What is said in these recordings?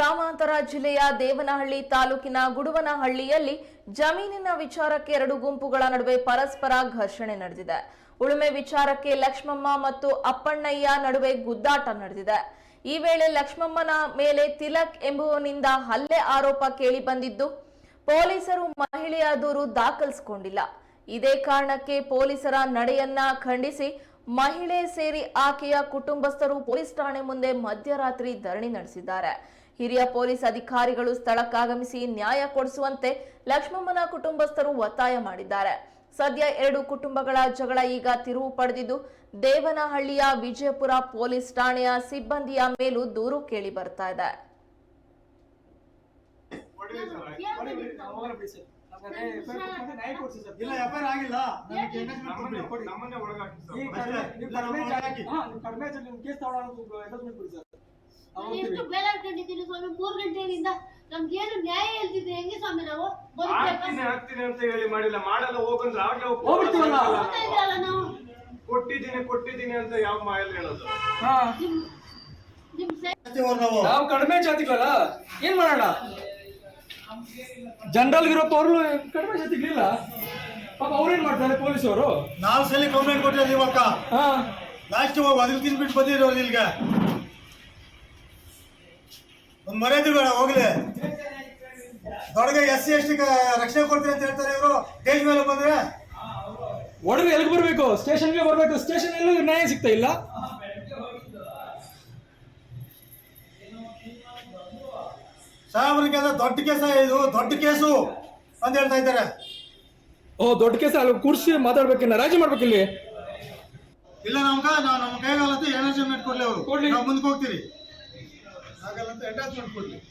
ಗ್ರಾಮಾಂತರ ಜಿಲ್ಲೆಯ ದೇವನಹಳ್ಳಿ ತಾಲೂಕಿನ ಗುಡುವನಹಳ್ಳಿಯಲ್ಲಿ ಜಮೀನಿನ ವಿಚಾರಕ್ಕೆ ಎರಡು ಗುಂಪುಗಳ ನಡುವೆ ಪರಸ್ಪರ ಘರ್ಷಣೆ ನಡೆದಿದೆ. ಉಳುಮೆ ವಿಚಾರಕ್ಕೆ ಲಕ್ಷ್ಮಮ್ಮ ಮತ್ತು ಅಪ್ಪಣ್ಣಯ್ಯ ನಡುವೆ ಗುದ್ದಾಟ ನಡೆದಿದೆ. ಈ ವೇಳೆ ಲಕ್ಷ್ಮಮ್ಮನ ಮೇಲೆ ತಿಲಕ್ ಎಂಬುವನಿಂದ ಹಲ್ಲೆ ಆರೋಪ ಕೇಳಿ ಬಂದಿದ್ದು ಪೊಲೀಸರು ಮಹಿಳೆಯ ದೂರು ದಾಖಲಿಸಿಕೊಂಡಿಲ್ಲ. ಇದೇ ಕಾರಣಕ್ಕೆ ಪೊಲೀಸರ ನಡೆಯನ್ನ ಖಂಡಿಸಿ ಮಹಿಳೆ ಸೇರಿ ಆಕೆಯ ಕುಟುಂಬಸ್ಥರು ಪೊಲೀಸ್ ಠಾಣೆ ಮುಂದೆ ಮಧ್ಯರಾತ್ರಿ ಧರಣಿ ನಡೆಸಿದ್ದಾರೆ. ಹಿರಿಯ ಪೊಲೀಸ್ ಅಧಿಕಾರಿಗಳು ಸ್ಥಳಕ್ಕಾಗಮಿಸಿ ನ್ಯಾಯ ಕೊಡಿಸುವಂತೆ ಲಕ್ಷ್ಮಮ್ಮನ ಕುಟುಂಬಸ್ಥರು ಒತ್ತಾಯ ಮಾಡಿದ್ದಾರೆ ಸದ್ಯ ಎರಡು ಕುಟುಂಬಗಳ ಜಗಳ ಈಗ ತಿರುವು ಪಡೆದಿದ್ದು ದೇವನಹಳ್ಳಿಯ ವಿಜಯಪುರ ಪೊಲೀಸ್ ಠಾಣೆಯ ಸಿಬ್ಬಂದಿಯ ಮೇಲೂ ದೂರು ಕೇಳಿ ಬರ್ತಾ ಇದೆ ಆಗಿಲ್ಲ ನಾನು ಎಷ್ಟು ಹೋಗ್ತೀವಿ. ಬೇಲೆ ಹಾಕೊಂಡಿದ್ದೀನಿ ಸ್ವಾಮಿ? ಮೂರ್ ಗಂಟೆಯಿಂದ ನಮ್ಗೇನು ನ್ಯಾಯ ಹೇಳ್ತಿದ್ರೆ ಹೆಂಗೆ ಸ್ವಾಮಿ ನಾವು? ಆಗ್ತೀನಿ ಆಗ್ತೀನಿ ಅಂತ ಹೇಳಿ ಮಾಡಿಲ್ಲ. ಮಾಡಲ್ಲ ಹೋಗಂದ್ರೆ ಆಗ್ಲೇ ಹೋಗ್- ಹೋಗ್ಬಿಡ್ತೀವಲ್ಲ. ಹೋಗ್ತಾ ಇದ್ರಲ್ಲ ನಾವು. ಕೊಟ್ಟಿದ್ದೀನಿ ಕೊಟ್ಟಿದ್ದೀನಿ ಅಂತ ಯಾವ ಮಾಯಲ್ಲಿ ಹೇಳೋದು? ಹಾ. ನಿಮ್ ಸೈ- ನಾವು. ನಾವು ಕಡಿಮೆ ಜಾತಿಗಳಲ್ಲ ಏನ್ ಮಾಡೋಣ? ಜನರಲ್ ಇರೋ ಅವ್ರು ಕಡಿಮೆ ಜಾತಿಗಳಿಲ್ಲ. ಪಾಪ ಅವ್ರೇನ್ ಮಾಡ್ತಾರೆ ಪೊಲೀಸವರು? ನಾಲ್ಕು ಸಲ ಕಂಪ್ಲೇಂಟ್ ಕೊಟ್ಟಿದ್ದೀವಿ ಅಕ್ಕ ಹಾ. ಲಾಸ್ಟ್ ಹೋಗಿ ಅದ್ರ ತಿನ್ಬಿಟ್ಟು ಬಂದಿರೋರು ಇಲ್ಲಿಗೆ. ಒಂದು ಮರ್ಯಾದೆ ಬೇಡ ಹೋಗ್ಲಿ. ದೊಡ್ಡಗೆ ಎಸ್ ಸಿ ಎಸ್ ಟಿ ರಕ್ಷಣೆ ಕೊಡ್ತೀನಿ ಅಂತ ಹೇಳ್ತಾರೆ ಇವರು. ದೇಶ ಮೇಲೆ ಬಂದ್ರೆ? ಒಡವೆ ಎಲ್ಲಿಗೆ ಬರ್ಬೇಕು? ಸ್ಟೇಷನ್ಗೆ ಬರ್ಬೇಕು. ಸ್ಟೇಷನ್ ಎಲ್ಲೂ ನ್ಯಾಯ ಸಿಗ್ತಾ ಇಲ್ಲ. ಸಾಹೇಬ್ರಿಗೆ ಅದು ದೊಡ್ಡ ಕೇಸ ಇದು ದೊಡ್ಡ ಕೇಸು ಅಂತ ಹೇಳ್ತಾ ಇದ್ದಾರೆ. ಓ ದೊಡ್ಡ ಕೇಸ ಅಲ್ಲಿ ಕೂರ್ಸಿ ಮಾತಾಡ್ಬೇಕಿನ್ನ ರಾಜಿ ಮಾಡ್ಬೇಕಿಲ್ಲಿ ಇಲ್ಲ? ನಮ್ಗ ನಾವು ನಮ್ಮ ಎನರ್ಜಿ ಎನರ್ಜಿಮೆಂಟ್ ಕೊಡ್ಲಿ ಅವರು. ಕೊಡ್ಲಿ. ನಾವು ಮುಂದಕ್ಕೆ ಹೋಗ್ತೀರಿ.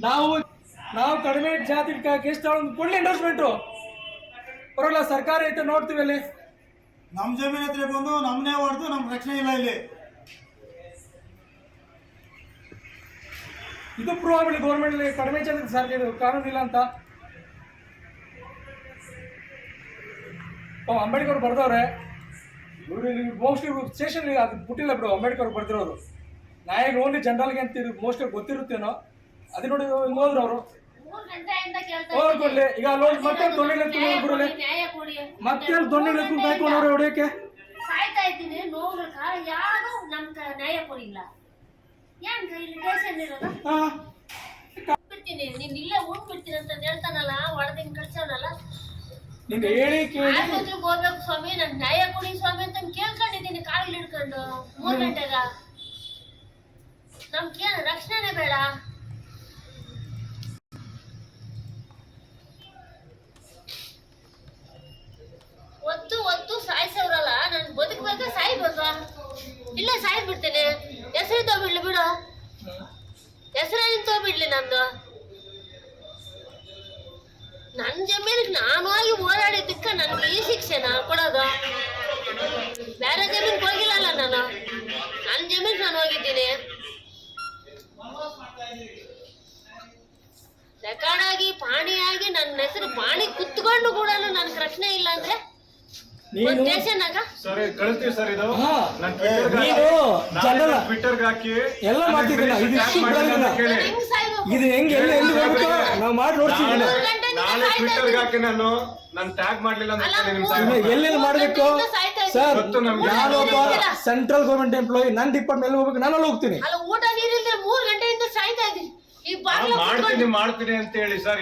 ನಾವು ನಾವು ಕಡಿಮೆ ಜಾತಿ ಕೇಸ್ ತಗೊಂಡು ಕೊಡ್ಲಿ ಎಂಡೋರ್ಸ್ಮೆಂಟ್ ಬರೋಲ್ಲ ಸರ್ಕಾರ ಐತೆ ನೋಡ್ತೀವಿ ಅಲ್ಲಿ. ನಮ್ಮ ಜಮೀನ್ ಹತ್ರ ಬಂದು ನಮ್ಮನ್ನೇ ಹೊಡೆದು ನಮ್ ರಕ್ಷಣೆ ಇಲ್ಲ ಇಲ್ಲಿ. ಇದು ಪ್ರೂವ್ ಆಗಲಿ ಗೌರ್ಮೆಂಟ್ ಕಡಿಮೆ ಜಾತಿ ಸರ್ಕಾರ ಕಾನೂನು ಇಲ್ಲ ಅಂತ. ಓ ಅಂಬೇಡ್ಕರ್ ಬರ್ದವ್ರೆ. ಮೋಸ್ಟ್ಲಿ ಸ್ಟೇಷನ್ ಅದು ಬಿಟ್ಟಿಲ್ಲ ಬಿಡು ಅಂಬೇಡ್ಕರ್ ಬರ್ದಿರೋರು ನ್ಯಾಯ ಓನ್ಲಿ ಜನರಲ್ಗೆ ಅಂತ ಮೋಸ್ಟ್ ಗೊತ್ತಿರುತ್ತೇನೋ? ಅದು ನೋಡಿ ಹೋದ್ರು ಅವರು. ಹೋಗ್ಕೊಳ್ಳಿ ಈಗ ಅಲ್ಲಿ ಮತ್ತೆ ದೊಣ್ಣೆ ಬಿಡಲೆ ಮತ್ತೆ ದೊಣ್ಣೆ ಹಾಕೊಂಡವ್ರೆ ಹೊಡಿಯಕ್ಕೆ ಸಾಯ್ತಾ ಇದ್ದೀನಿ ಕಾಲ ಯಾರು ನಮ್ ನ್ಯಾಯ ಕೊಡಿಲ್ಲ. ಏನ್ ಇಲ್ಲಿ ಟೇಷನ್ ಇರೋದು? ಹಾ. ಬಿಡ್ತೀನಿ ನೀನ್ ಇಲ್ಲೇ ಊಟ ಬಿಡ್ತೀನಿ ಅಂತ ಹೇಳ್ತಾನಲ್ಲ ಹೇಳಿ ಕೇಳಿ. ಹೋಗ್ಬೇಕು ಸ್ವಾಮಿ ನನ್ ನ್ಯಾಯ ಕೊಡಿ ಸ್ವಾಮಿ ಅಂತ ಕೇಳ್ಕೊಂಡಿದ್ದೀನಿ ಕಾಲಿಗೆ ಹಿಡ್ಕೊಂಡು. ಮೂರ್ ಗಂಟೆಗ. ನಮ್ಗೇನು ರಕ್ಷಣೆ ಬೇಡ. ಒತ್ತು ಒತ್ತು ಸಾಯಿಸವ್ರಲ್ಲ ನನ್ ಬದುಕ್ಬೇಕಾ ಸಾಯ್ಬೇಕಾ? ಇಲ್ಲ ಸಾಯ್ ಬಿಡ್ತೇನೆ ಹೆಸರು ತಗೊಬಿಡ್ಲಿ ಬಿಡು. ಹೆಸರೇನು ತಗೊಬಿಡ್ಲಿ ನಂದು? ನನ್ನ ಜಮೀನಿಗೆ ನಾನು ಹೋಗಿ ಓಡಾಡಿದ್ದಕ್ಕ ನನ್ಗೆ ಈ ಶಿಕ್ಷೆನ ಕೊಡೋದು? ಬೇರೆ ಜಮೀನ್ಗೆ ಹೋಗಿಲ್ಲಲ್ಲ ನಾನು. ನನ್ನ ಜಮೀನ್ ನಾನು ಹೋಗಿದ್ದೀನಿ ರೆಕಾರ್ಡ್ ಆಗಿ ಪಾಣಿಯಾಗಿ ನನ್ನ ಹೆಸರು ಪಾಣಿ ಕುತ್ಕೊಂಡು ಕೂಡ ನನ್ಗೆ ರಕ್ಷಣೆ ಇಲ್ಲ ಅಂದ್ರೆ ನೀನು ಸರಿ ಕಳಿಸ್ತೀವಿ ಸರ್ ಇದು. ನಾನು ನೀನು ಹಾಕಿ ಎಲ್ಲ ಇದು ಇಷ್ಟು? ಇದು ಹೆಂಗೆ ಎಲ್ಲಿ ಎಲ್ಲಿ ಹೋಗ್ಬೇಕು ನಾವು ಮಾಡಿ ನೋಡ್ತೀವಿ ನಾನು ಮೂರ್ ಗಂಟೆಯಿಂದ ನಾನು ಸಾಯ್ತಾ ಟ್ವಿಟರ್ಗೆ ಇದ್ದೀನಿ. ಹಾಕಿ ನಾನು ನಾನು ಟ್ಯಾಗ್ ಮಾಡ್ಲಿಲ್ಲ ಎಲ್ಲೆಲ್ಲಿ ಮಾಡಬೇಕು? ಸರ್. ನಾನು ಸೆಂಟ್ರಲ್ ಗೌರ್ಮೆಂಟ್ ಎಂಪ್ಲಾಯಿ ನನ್ನ ಡಿಪಾರ್ಟ್ಮೆಂಟ್ ಹೋಗ್ಬೇಕು ನಾನು ಅಲ್ಲಿ ಹೋಗ್ತೀನಿ. ಅಲ್ಲ ಊಟ ನೀರಿಲ್ಲ ಮೂರು ಗಂಟೆಯಿಂದ ಸಾಯ್ತಾ ಇದ್ದೀನಿ. ಈ ನಾನು ಮಾಡ್ತೀನಿ ಮಾಡ್ತೀನಿ ಅಂತ ಹೇಳಿ ಸರ್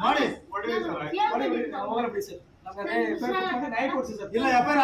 ಮಾಡಿ ಹೊಡೆದಿ ಸರ್ ಕೇಳ್ಬೇಕು ನಾವು ಹೋಗೋಣ ಬಿಡಿ ಸರ್. ನಮ್ಗೆ ನ್ಯಾಯ ಕೊಡ್ಸಿ ಸರ್ ಇಲ್ಲ ಎಫ್ಐಆರ್